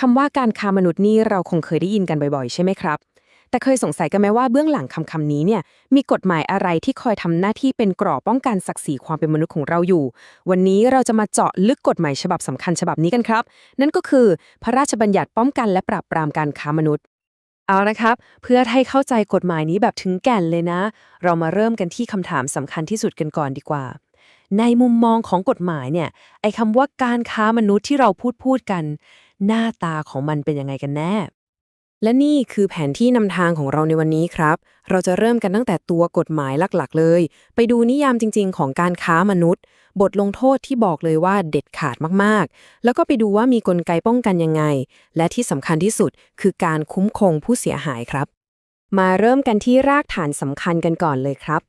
คำว่าการค้ามนุษย์นี่เราคงเคยได้ยินกันบ่อยๆ ใช่ไหมครับ แต่เคยสงสัยกันไหมว่าเบื้องหลังคำคำนี้เนี่ยมีกฎหมายอะไรที่คอยทำหน้าที่เป็นกรอบป้องกันศักดิ์ศรีความเป็นมนุษย์ของเราอยู่ วันนี้เราจะมาเจาะลึกกฎหมายฉบับสำคัญฉบับนี้กันครับ นั่นก็คือพระราชบัญญัติป้องกันและปราบปรามการค้ามนุษย์เอาละครับ เพื่อให้เข้าใจกฎหมายนี้แบบถึงแก่นเลยนะ เรามาเริ่มกันที่คำถามสำคัญที่สุดกันก่อนดีกว่า ในมุมมองของกฎหมายเนี่ย ไอ้คำว่าการค้ามนุษย์ที่เราพูดพูดกัน หน้าตาของมันเป็นยังไงกันแน่ และนี่คือแผนที่นำทางของเราในวันนี้ครับ เราจะเริ่มกันตั้งแต่ตัวกฎหมายหลักๆ เลย ไปดูนิยามจริง ๆ ของการค้ามนุษย์ บทลงโทษที่บอกเลยว่าเด็ดขาดมากๆ แล้วก็ไปดูว่ามีกลไกป้องกันยังไง และที่สำคัญที่สุดคือการคุ้มครองผู้เสียหายครับ มาเริ่มกันที่รากฐานสำคัญกันก่อนเลยครับ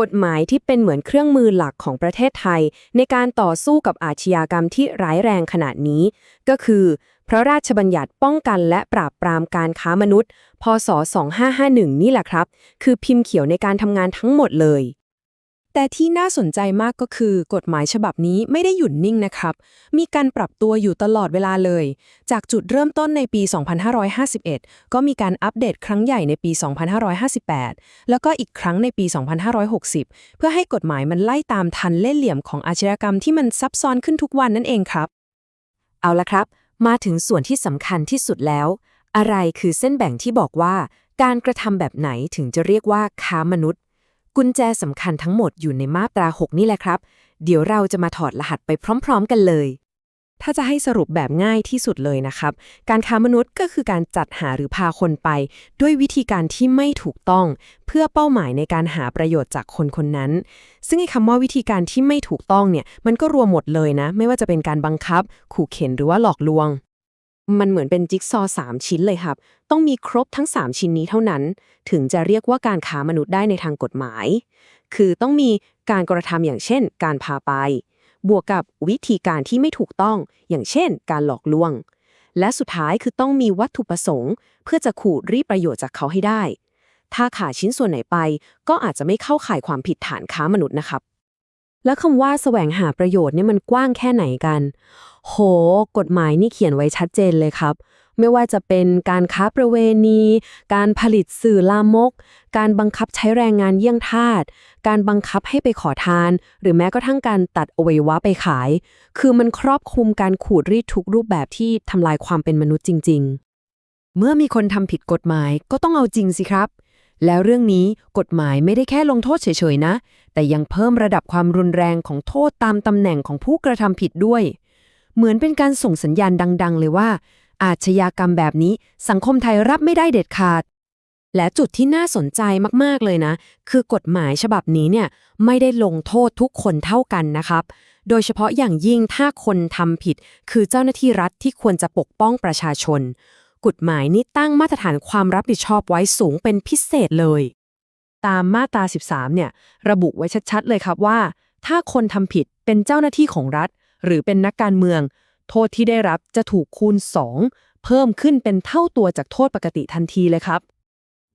กฎหมายที่เป็นเหมือนเครื่องมือหลักของประเทศไทย ในการต่อสู้กับอาชญากรรมที่ร้ายแรงขนาดนี้ ก็คือ พระราชบัญญัติป้องกันและปราบปรามการค้ามนุษย์ พศ 2551 นี่แหละครับ คือพิมพ์เขียวในการทำงานทั้งหมดเลย แต่ที่น่าสนใจมากก็คือกฎหมายฉบับนี้ไม่ได้หยุดนิ่งนะครับ มีการปรับตัวอยู่ตลอดเวลาเลย จากจุดเริ่มต้นในปี 2551 ก็มีการอัปเดตครั้งใหญ่ในปี 2558 แล้วก็อีกครั้งในปี 2560 เพื่อให้กฎหมายมันไล่ตามทันเล่ห์เหลี่ยมของอาชญากรรมที่มันซับซ้อนขึ้นทุกวันนั่นเองครับ เอาละครับ มาถึงส่วนที่สำคัญที่สุดแล้ว อะไรคือเส้นแบ่งที่บอกว่า การกระทำแบบไหนถึงจะเรียกว่าค้ามนุษย์ กุญแจสำคัญทั้งหมดอยู่ในมาตรา 6 นี่แหละครับ เดี๋ยวเราจะมาถอดรหัสไปพร้อม ๆ กันเลย ถ้าจะให้สรุปแบบง่ายที่สุดเลยนะครับ การค้ามนุษย์ก็คือการจัดหาหรือพาคนไป ด้วยวิธีการที่ไม่ถูกต้อง เพื่อเป้าหมายในการหาประโยชน์จากคนคนนั้น ซึ่งไอ้คำว่าวิธีการที่ไม่ถูกต้องเนี่ยมันก็รวมหมดเลยนะ ไม่ว่าจะเป็นการบังคับ ขู่เข็นหรือว่าหลอกลวง มันเหมือนเป็นจิ๊กซอว์สามชิ้นเลยครับ ต้องมีครบทั้ง 3 ชิ้นนี้เท่านั้น ถึงจะเรียกว่าการค้ามนุษย์ได้ในทางกฎหมาย คือต้องมีการกระทำอย่างเช่น การพาไป บวกกับวิธีการที่ไม่ถูกต้อง อย่างเช่น การหลอกลวง และสุดท้ายคือต้องมีวัตถุประสงค์ เพื่อจะขูดรีประโยชน์จากเขาให้ได้ ถ้าขาดชิ้นส่วนไหนไป ก็อาจจะไม่เข้าข่ายความผิดฐานค้ามนุษย์นะครับ แล้วคำว่าแสวงหาประโยชน์เนี่ยมันกว้างแค่ไหนกัน โห กฎหมายนี่เขียนไว้ชัดเจนเลยครับ ไม่ว่าจะเป็นการค้าประเวณี การผลิตสื่อลามก การบังคับใช้แรงงานเยี่ยงทาส การบังคับให้ไปขอทาน หรือแม้กระทั่งการตัดอวัยวะไปขาย คือมันครอบคลุมการขูดรีดทุกรูปแบบที่ทำลายความเป็นมนุษย์จริง ๆ เมื่อมีคนทำผิดกฎหมายก็ต้องเอาจริงสิครับแล้วเรื่องนี้กฎหมายไม่ได้แค่ลงโทษเฉยๆนะ แต่ยังเพิ่มระดับความรุนแรงของโทษตามตำแหน่งของผู้กระทำผิดด้วย เหมือนเป็นการส่งสัญญาณดัง ๆ เลยว่า อาชญากรรมแบบนี้สังคมไทยรับไม่ได้เด็ดขาด และจุดที่น่าสนใจมากๆเลยนะ คือกฎหมายฉบับนี้เนี่ยไม่ได้ลงโทษทุกคนเท่ากันนะครับ โดยเฉพาะอย่างยิ่งถ้าคนทำผิด คือเจ้าหน้าที่รัฐที่ควรจะปกป้องประชาชน กฎหมายนี้ตั้งมาตรฐานความรับผิดชอบไว้สูงเป็นพิเศษเลย ตามมาตรา 13 เนี่ยระบุไว้ชัดๆเลยครับว่า ถ้าคนทำผิดเป็นเจ้าหน้าที่ของรัฐ หรือเป็นนักการเมือง โทษที่ได้รับจะถูกคูณ 2 เพิ่มขึ้นเป็นเท่าตัวจากโทษปกติทันทีเลยครับ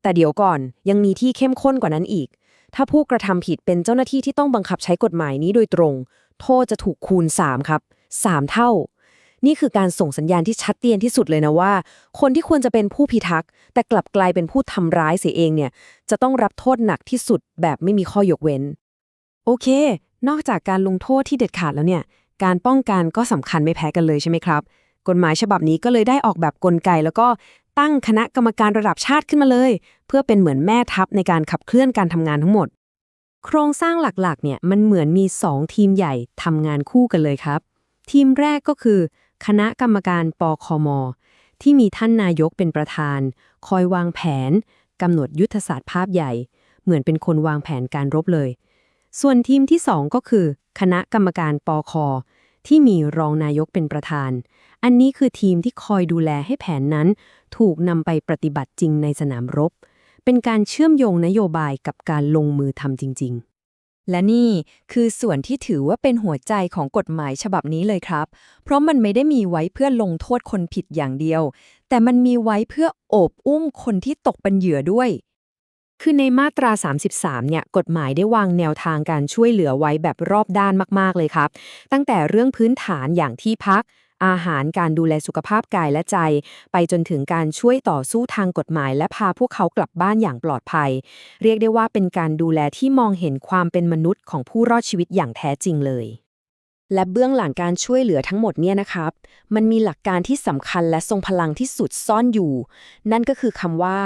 แต่เดี๋ยวก่อนยังมีที่เข้มข้นกว่านั้นอีก ถ้าผู้กระทำผิดเป็นเจ้าหน้าที่ที่ต้องบังคับใช้กฎหมายนี้โดยตรง โทษจะถูกคูณ 3 ครับ 3 เท่า นี่คือการส่งสัญญาณที่ชัดเจนที่สุดเลยนะว่า คนที่ควรจะเป็นผู้พิทักษ์ แต่กลับกลายเป็นผู้ทำร้ายเสียเองเนี่ย จะต้องรับโทษหนักที่สุดแบบไม่มีข้อยกเว้น โอเค นอกจากการลงโทษที่เด็ดขาดแล้วเนี่ย การป้องกันก็สำคัญไม่แพ้กันเลยใช่ไหมครับ กฎหมายฉบับนี้ก็เลยได้ออกแบบกลไก แล้วก็ตั้งคณะกรรมการระดับชาติขึ้นมาเลย เพื่อเป็นเหมือนแม่ทัพในการขับเคลื่อนการทำงานทั้งหมด โครงสร้างหลักๆเนี่ยมันเหมือนมี 2 ทีมใหญ่ทำงานคู่กันเลยครับ ทีมแรกก็คือ คณะกรรมการปคม ที่มีท่านนายกเป็นประธาน คอยวางแผนกำหนดยุทธศาสตร์ภาพใหญ่ เหมือนเป็นคนวางแผนการรบเลย ส่วนทีมที่ 2 ก็คือ ณะกรรมการปคที่มีรองนายกเป็นประธาน อันนี้คือทีมที่คอยดูแลให้แผนนั้น ถูกนำไปปฏิบัติจริงในสนามรบ เป็นการเชื่อมโยงนโยบายกับการลงมือทำจริง ๆและนี่คือส่วนที่ถือว่าเป็นหัวใจของกฎหมายฉบับนี้เลยครับ เพราะมันไม่ได้มีไว้เพื่อลงโทษคนผิดอย่างเดียว แต่มันมีไว้เพื่อโอบอุ้มคนที่ตกเป็นเหยื่อด้วย คือในมาตรา 33 เนี่ย กฎหมายได้วางแนวทางการช่วยเหลือไว้แบบรอบด้านมาก ๆ เลยครับ ตั้งแต่เรื่องพื้นฐานอย่างที่พัก อาหารการดูแลสุขภาพกายและใจ ไปจนถึงการช่วยต่อสู้ทางกฎหมาย และพาพวกเขากลับบ้านอย่างปลอดภัย เรียกได้ว่าเป็นการดูแลที่มองเห็นความเป็นมนุษย์ของผู้รอดชีวิตอย่างแท้จริงเลยและเบื้องหลังการช่วยเหลือทั้งหมดเนี่ยนะครับ มันมีหลักการที่สำคัญและทรงพลังที่สุดซ่อนอยู่ นั่นก็คือคำว่า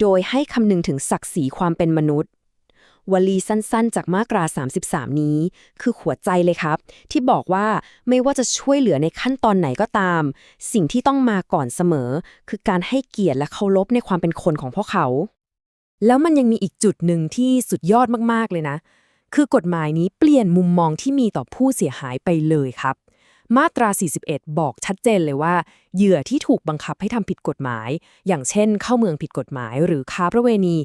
โดยให้คำนึงถึงศักดิ์ศรีความเป็นมนุษย์ วลีสั้นๆ จากมาตรา 33 นี้ คือหัวใจเลยครับ ที่บอกว่าไม่ว่าจะช่วยเหลือในขั้นตอนไหนก็ตาม สิ่งที่ต้องมาก่อนเสมอ คือการให้เกียรติและเคารพในความเป็นคนของพวกเขา แล้วมันยังมีอีกจุดหนึ่งที่สุดยอดมากๆเลยนะ คือกฎหมายนี้เปลี่ยนมุมมองที่มีต่อผู้เสียหายไปเลยครับ มาตรา 41 บอกชัดเจนเลยว่า เหยื่อที่ถูกบังคับให้ทำผิดกฎหมาย อย่างเช่น เข้าเมืองผิดกฎหมายหรือค้าประเวณี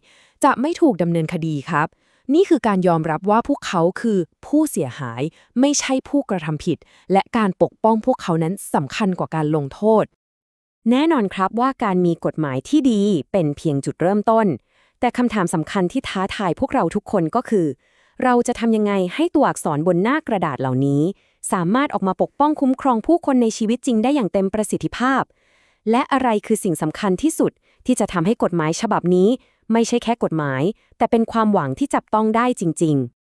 จะไม่ถูกดำเนินคดีครับ นี่คือการยอมรับว่าพวกเขาคือผู้เสียหายไม่ใช่ผู้กระทำผิด และการปกป้องพวกเขานั้นสำคัญกว่าการลงโทษ แน่นอนครับว่าการมีกฎหมายที่ดีเป็นเพียงจุดเริ่มต้น แต่คำถามสำคัญที่ท้าทายพวกเราทุกคนก็คือ เราจะทำยังไงให้ตัวอักษรบนหน้ากระดาษเหล่านี้ สามารถออกมาปกป้องคุ้มครองผู้คนในชีวิตจริงได้อย่างเต็มประสิทธิภาพ และอะไรคือสิ่งสำคัญที่สุดที่จะทำให้กฎหมายฉบับนี้ ไม่ใช่แค่กฎหมาย แต่เป็นความหวังที่จับต้องได้จริงๆ